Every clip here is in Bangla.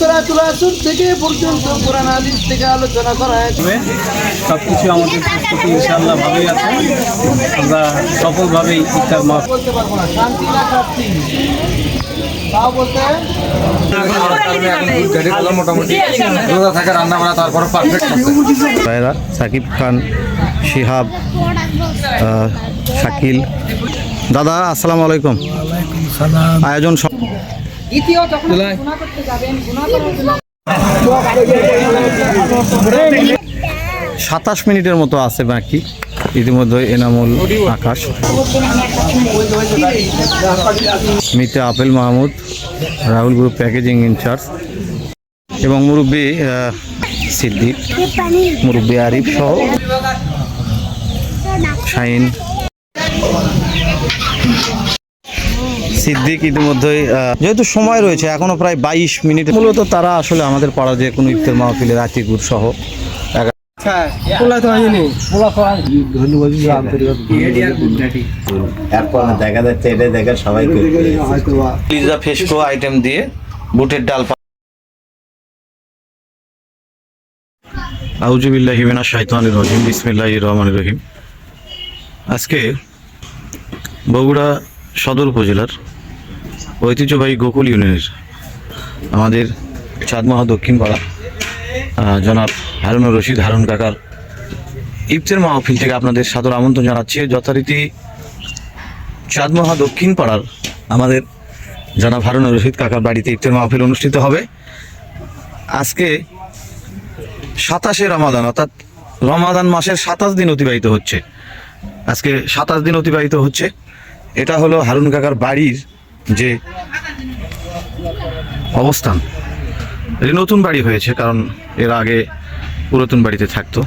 সরাতুল আসর থেকে পর্যন্ত কোরআন হাদিস থেকে আলোচনা করা হয়েছে। সব কিছু আমাদের প্রস্তুতি ইনশাআল্লাহ ভালোই আছে। আমরা সফলভাবেই ইফতার বলতে পারব না শান্তি না শাস্তি। সাকিব খান শিহাব শাকিল। দাদা আসসালামু আলাইকুম। আয়োজন সাতাশ মিনিটের মতো আছে বাকি। ইতিমধ্যে Enamul Akash. Mita Apel Mahmud Rahul group packaging incharge. এবং মুরব্বী সিদ্দিক মুরব্বী আরিফ সহ শাহিন সিদ্দিক ইতিমধ্যেই আহ, যেহেতু সময় রয়েছে এখনও প্রায় বাইশ মিনিট। মূলত তারা আসলে আমাদের পাড়া যে কোনো ইফতার মাহফিলের আতিকুর সহ। দেখা যাচ্ছে এটা দেখে সবাই ফেস্কো আইটেম দিয়ে বুটের ডাল রহিম বিসমিল্লাহির রহমানির রহিম। আজকে বগুড়া সদর উপজেলার ঐতিহ্যবাহী গোকুল ইউনিয়নের আমাদের চাঁদমহা দক্ষিণ পাড়া জনাব হারুনুর রশিদ, হারুন কাকার ইফতের মাহফিল থেকে আপনাদের সাদর আমন্ত্রণ জানাচ্ছি। যথারীতি চাঁদমহা দক্ষিণ পাড়ার আমাদের জনাব হারুনুর রশিদ কাকার বাড়িতে ইফতের মাহফিল অনুষ্ঠিত হবে। আজকে সাতাশে রমাদান, অর্থাৎ রমাদান মাসের সাতাশ দিন অতিবাহিত হচ্ছে। আজকে সাতাশ দিন অতিবাহিত হচ্ছে। এটা হলো হারুন কাকার বাড়ির যে অবস্থান। এটি নতুন বাড়ি হয়েছে, কারণ এর আগে পুরাতন বাড়িতে থাকতো।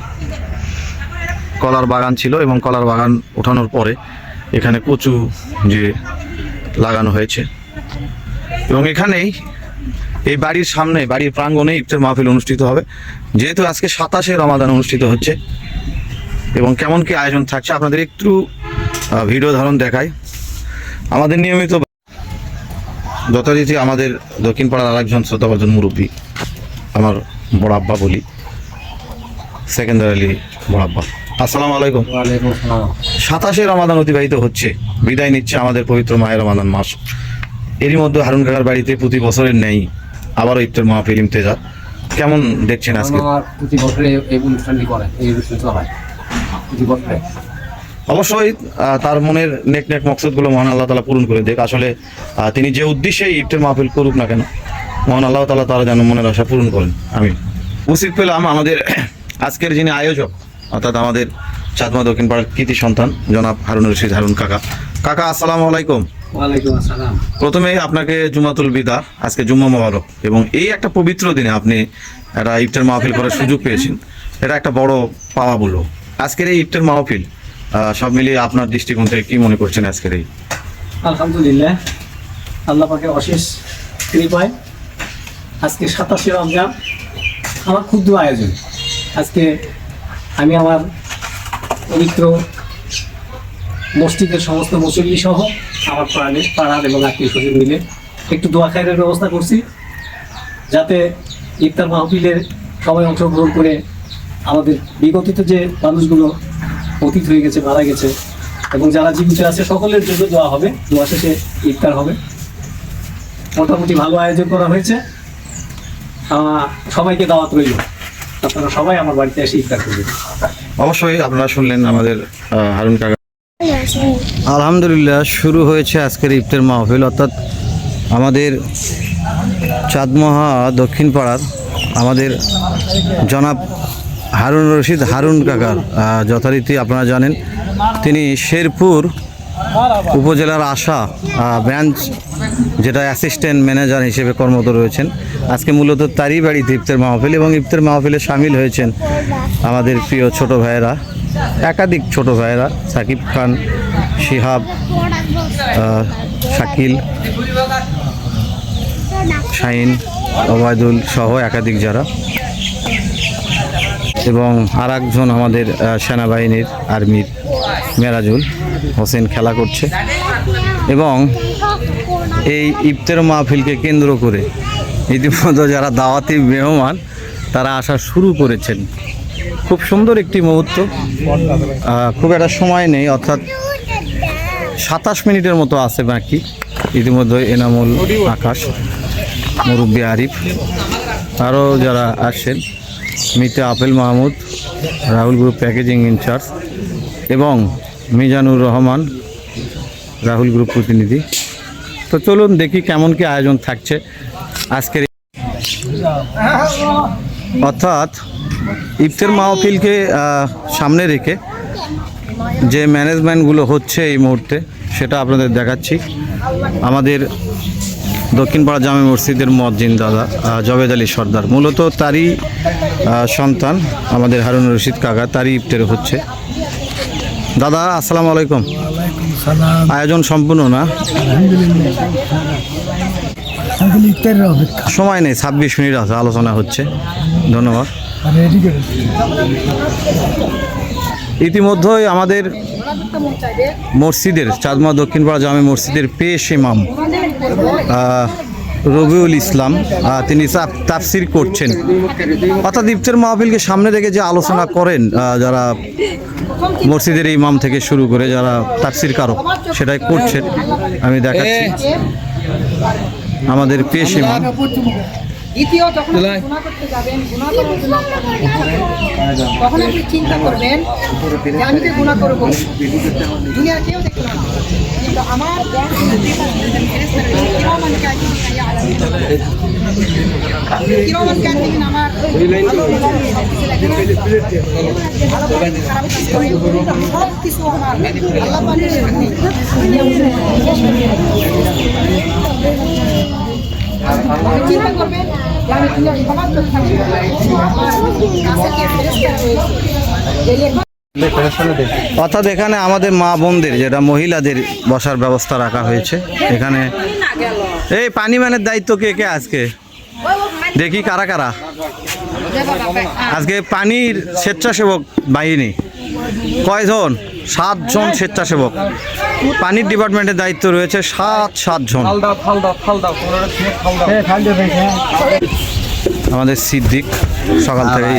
কলার বাগান ছিল এবং কলার বাগান ওঠানোর পরে এখানে কচু যে লাগানো হয়েছে। এবং এখানেই এই বাড়ির সামনে, বাড়ির প্রাঙ্গণে ইফতার মাহফিল অনুষ্ঠিত হবে। যেহেতু আজকে সাতাশে রমাদান অনুষ্ঠিত হচ্ছে এবং কেমন কি আয়োজন থাকছে, আপনাদের একটু ভিডিও ধারণ দেখায় আমাদের নিয়মিত যথারীতি আমাদের দক্ষিণ পাড়ার আরেকজন শ্রদ্ধাভাজন মুরব্বী আমার বড় আব্বা বলি সেকেন্দার আলী বড় আব্বা। আসসালামু আলাইকুম। সাতাশে রমাদান অতিবাহিত হচ্ছে বিদায় নিচ্ছে আমাদের পবিত্র মায়ের রমাদান মাস। এরই মধ্যে হারুন কাকার বাড়িতে প্রতি বছরের নেই আবারও ইফতার মাহফিল ইমতেজা কেমন দেখছেন আজকে? প্রতি বছরে এই অনুষ্ঠানটি করে এই অনুষ্ঠানটা হয় প্রতি বছরে অবশ্যই তার মনের নেক নেক মকসদগুলো মহান আল্লাহ তালা পূরণ করে দেখ আসলে তিনি যে উদ্দেশ্যে ইফতার মাহফিল করুক না কেন মহান আল্লাহ তালা তারা যেন মনের আশা পূরণ করেন। আমি উচিত পেলাম আমাদের আজকের যিনি আয়োজক অর্থাৎ আমাদের চাঁদমা দক্ষিণ পাড়ার কৃতি সন্তান জনাব হারুন রশিদ হারুন কাকা। কাকা আসসালামু আলাইকুম। প্রথমেই আপনাকে জুমাতুল বিদা আজকে জুম্মা মোবারক এবং এই একটা পবিত্র দিনে আপনি একটা ইফতার মাহফিল করার সুযোগ পেয়েছেন। এটা একটা বড় পাওয়া বলব আজকের এই ইফতার মাহফিল সব মিলিয়ে আপনার দৃষ্টিকোণ থেকে কি মনে করছেন আজকের এই? আলহামদুলিল্লাহ। আল্লাহ পাকে অশেষ কৃপায় আজকে সাতাশে রমজান আমার ক্ষুদ্র আয়োজন। আজকে আমি আমার পবিত্র মসজিদের সমস্ত মুসল্লি সহ আমার প্রাণের পাড়ার এবং আত্মীয় স্বজন মিলে একটু দোয়া খায়ের ব্যবস্থা করছি, যাতে ইফতার মাহফিলের সবাই অংশগ্রহণ করে আমাদের বিগতিত যে মানুষগুলো অতীত হয়ে গেছে, মারা গেছে। এবং যারা জীবিত আছে, সকলের জন্য দোয়া হবে। দোয়া শেষে ইফতার হবে। মোটামুটি ভালো আয়োজন করা হয়েছে। সবাইকে দাওয়াত রইল। আপনারা সবাই আমার বাড়িতে এসে ইফতার করবেন। অবশ্যই আপনারা শুনলেন আমাদের হারুন কাকা। আলহামদুলিল্লাহ, শুরু হয়েছে আজকের ইফতার মাহফিল, অর্থাৎ আমাদের চাঁদমহা দক্ষিণ পাড়ার আমাদের জনাব হারুন রশিদ, হারুন কাকার যথারীতি আপনারা জানেন। তিনি শেরপুর উপজেলার আশা ব্রাঞ্চ, যেটা অ্যাসিস্ট্যান্ট ম্যানেজার হিসেবে কর্মরত রয়েছেন। আজকে মূলত তারই বাড়িতে ইফতার মাহফিল এবং ইফতার মাহফিলে সামিল হয়েছেন আমাদের প্রিয় ছোট ভাইয়েরা, একাধিক ছোট ভাইয়েরা, সাকিব খান, শিহাব শাকিল শাহিন ওবায়দুল সহ একাধিক যারা। এবং আর একজন আমাদের সেনাবাহিনীর আর্মির মেরাজুল হোসেন খেলা করছে। এবং এই ইফতার মাহফিলকে কেন্দ্র করে ইতিমধ্যে যারা দাওয়াতি মেহমান, তারা আসা শুরু করেছেন। খুব সুন্দর একটি মুহূর্ত। খুব একটা সময় নেই, অর্থাৎ সাতাশ মিনিটের মতো আছে বাকি। ইতিমধ্যে এনামুল আকাশ, মুরব্বী আরিফ, আরও যারা আসছেন মিতে Apel Mahmud Rahul group packaging incharge এবং মিজানুর রহমান রাহুল গ্রুপ প্রতিনিধি তো চলুন দেখি কেমন কি আয়োজন থাকছে আজকের অর্থাৎ ইফতার মাহফিলকে সামনে রেখে যে ম্যানেজমেন্টগুলো হচ্ছে এই মুহূর্তে সেটা আপনাদের দেখাচ্ছি আমাদের দক্ষিণপাড়া জামে মসজিদের মজ্জিন দাদা জবেদ আলী সর্দার মূলত তারই সন্তান আমাদের হারুন রশিদ কাকা তারই ইফতার হচ্ছে। দাদা আসসালামু আলাইকুম। আয়োজন সম্পূর্ণ না? সময় নেই ছাব্বিশ মিনিট আছে আলোচনা হচ্ছে। ধন্যবাদ। ইতিমধ্যেই আমাদের মসজিদের চাঁদমা দক্ষিণপাড়া জামে মসজিদের পেশ ইমাম রবিউল ইসলাম তিনি তাফ- তাফসির করছেন। অর্থাৎ ইফতার মাহফিলকে সামনে রেখে যে আলোচনা করেন যারা মসজিদের ইমাম থেকে শুরু করে যারা তাফসির কারক, সেটাই করছেন। আমি দেখাচ্ছি। আমাদের পেশ ইমাম। দ্বিতীয় যখন গুনাহ করতে যাবেন গুনাহ করার জন্য তখন আপনি চিন্তা করবেন যে আমি তো গুনাহ করব দুনিয়ার কেউ দেখবে না। কিন্তু আমার কিরমান আমার সব কিছু আমার আল্লাহ অর্থাৎ এখানে আমাদের মা বোনদের, যেটা মহিলাদের বসার ব্যবস্থা রাখা হয়েছে, এখানে। এই পানি ম্যানের দায়িত্ব কে কে আজকে? দেখি কারা কারা। আজকে পানির স্বেচ্ছাসেবক বাহিনী। কয়জন? সাতজন স্বেচ্ছাসেবক। পানির ডিপার্টমেন্টের দায়িত্ব রয়েছে সাত সাতজন। আমাদের সিদ্দিক সকাল থেকে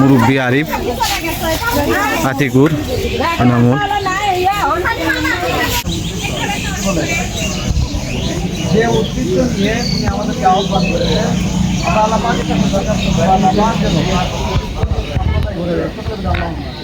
মুরব্বী আরিফ আতিকুর আনামুল। যে উদ্দেশ্য নিয়ে তিনি আমাদেরকে আহ্বান করেছেন আমরা আল্লাহ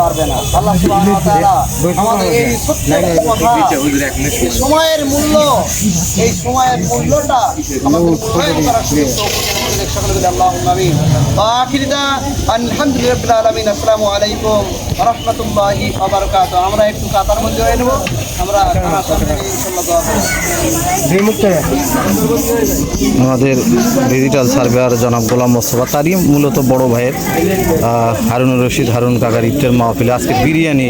পারবে না। আল্লাহ তাআলা আমাদের এই সময়ের মূল্য এই সময়ের মূল্যটা আমাদের উৎসাহিত করার সকলে বলি আমিন আখিরিদা আলহামদুলিল্লাহি আসসালামু আলাইকুম রাহমাতুল্লাহি আমরা একটু কাতার মধ্যে হয়ে নেব। আমাদের ডিজিটাল সার্ভেয়ার জনাব গোলাম মোস্তফা তারই মূলত বড় ভাইয়ের আহ, হারুনুর রশিদ হারুন কাকার ইফতার মাহফিলে আজকে বিরিয়ানি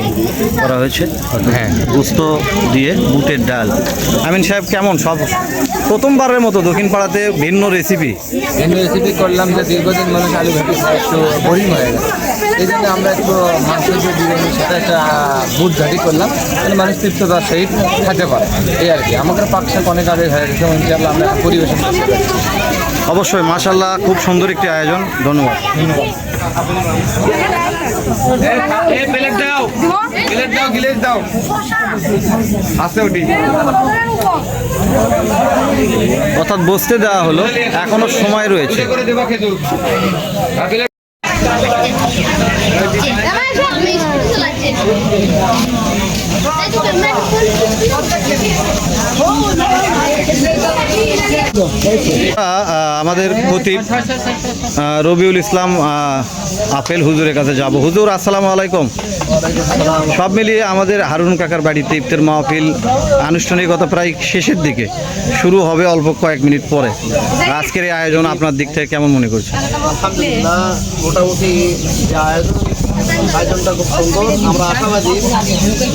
করা হয়েছে। হ্যাঁ। গুস্ত দিয়ে বুটের ডাল। আমিন সাহেব কেমন? সব প্রথমবারের মতো দক্ষিণ পাড়াতে ভিন্ন রেসিপি এই রেসিপি করলাম যে দীর্ঘদিন মানুষ আলু ঘাটি একটু বোরিং হয়ে গেছে। এই জন্য আমরা একটু মাংসের যে বিরিয়ানি সেটা একটা বুট ঘাটি করলাম। তাহলে মানুষ তৃপ্ততার সহিত খেতে পারে। এই আর কি। আমাদের পাক শাক অনেক আগে হয়ে গেছে এবং ইনশাআল্লাহ আমরা পরিবেশন করতে অবশ্যই মাশাল্লাহ খুব সুন্দর একটি আয়োজন। ধন্যবাদ। অর্থাৎ বসতে দেওয়া হলো। এখনও সময় রয়েছে। 来买啥？买裤子了？姐？আমাদের খতিব রবিউল ইসলাম আপেল হুজুরের কাছে যাব। হুজুর, আসসালামু আলাইকুম। সব মিলিয়ে আমাদের হারুন কাকার বাড়িতে ইফতার মাহফিল আনুষ্ঠানিকতা প্রায় শেষের দিকে। শুরু হবে অল্প কয়েক মিনিট পরে। আজকের এই আয়োজন আপনার দিক থেকে কেমন মনে করছে মোটামুটি আয়োজন আয়োজনটা খুব সুন্দর। আমরা আশাবাদী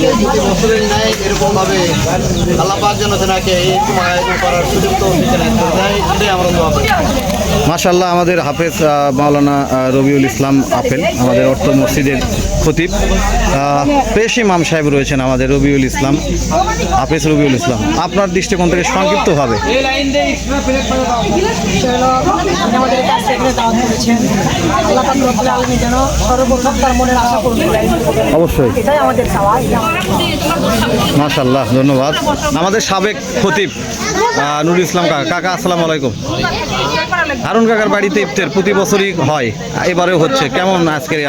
যে প্রতি বছরের ন্যায় এরকমভাবে আল্লাহ পাক যেন তেনাকে আয়োজন করার সুযোগ তো সেখানে দেয় এটাই আমরা দোয়া মাশাল্লাহ আমাদের হাফেজ মাওলানা রবিউল ইসলাম আপেল আমাদের অর্থ মসজিদের খতিব। পেশ ইমাম সাহেব রয়েছেন আমাদের রবিউল ইসলাম হাফেজ রবিউল ইসলাম। আপনার দৃষ্টিকোণ থেকে সংক্ষিপ্তভাবে। আপনি আমাদের কাছে এখানে দাওয়াত করেছেন আল্লাহ পাক রব্বুল আলামিন যেন সর্বপ্রথম তার মনের আশা পূরণ করে অবশ্যই। এটাই আমাদের চাওয়া এটা মাশাল্লাহ ধন্যবাদ। আমাদের সাবেক খতিব নুরুল ইসলাম কাকা। কাকা আসসালামু আলাইকুম। হারুন কাকার বাড়িতে ইফতার প্রতি বছরই হয় এবারেও হচ্ছে। কেমন আজকের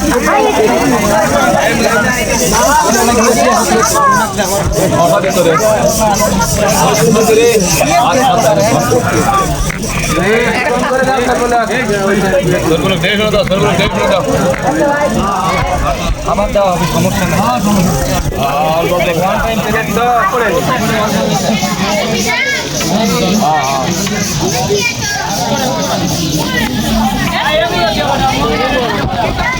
এই আয়োজন আর দিস না আর দিস না মানুষজন না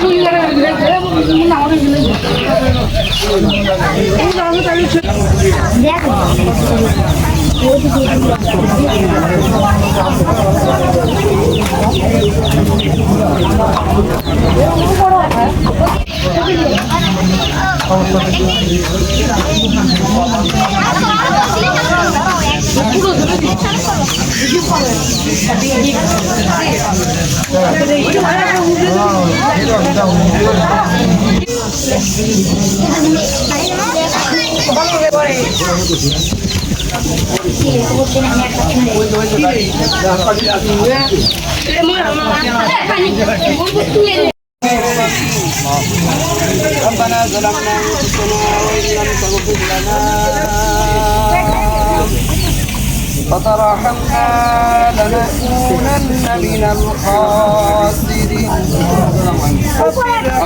তুলে ربنا ظلمنا انفسنا وان لم تغفر لنا وترحمنا لنكونن من الخاسرين ربنا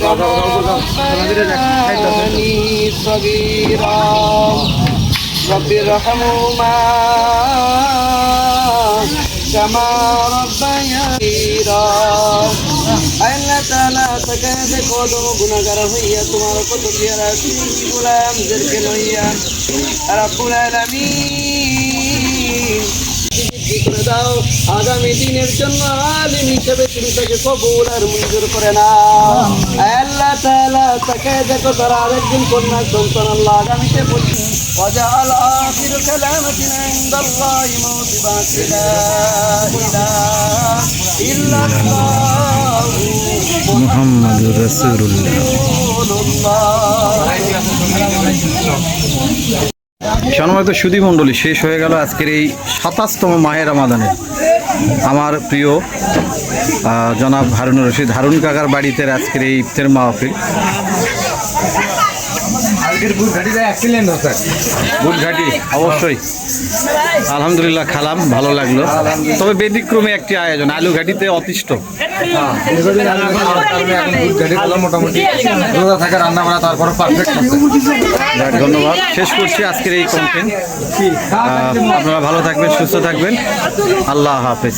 كما ربياني صغيرا رب ارحمهما كما ربياني صغيرا আল্লাহ তাআলা তাকে দেখো দম গুনাহগার হইয়া তোমার কত পিয়ারা গোলামদেরকে লইয়া রাব্বুল আলামিন। করে দাও আগামী দিনের জন্য আলিম হিসেবে তুমি তাকে কবুল আর মঞ্জুর করে না আল্লাহ তাআলা তাকে দেখো তার আরেকদিন কন্যা সন্তান আল্লাহ আগামীতে বলছি وجعل آخر كلامتنا عند الله موت بعث لا إله إلا الله মোহাম্মদ রসুল্লাহ رسول الله সম্মানিত সুদী মণ্ডলী শেষ হয়ে গেল আজকের এই সাতাশতম মাহের রামাদানে। আমার প্রিয় জনাব হারুন রশিদ হারুন কাকার বাড়িতে আজকের এই ইফতার মাহফিল। অবশ্যই। আলহামদুলিল্লাহ খালাম ভালো লাগল। তবে ব্যতিক্রমে একটি আয়োজন আলু ঘাটিতে অতিষ্ঠ। মোটামুটি রান্না করা ধন্যবাদ। শেষ করছি আজকের এই কমপ্লেন আপনারা ভালো থাকবেন, সুস্থ থাকবেন। আল্লাহ হাফেজ।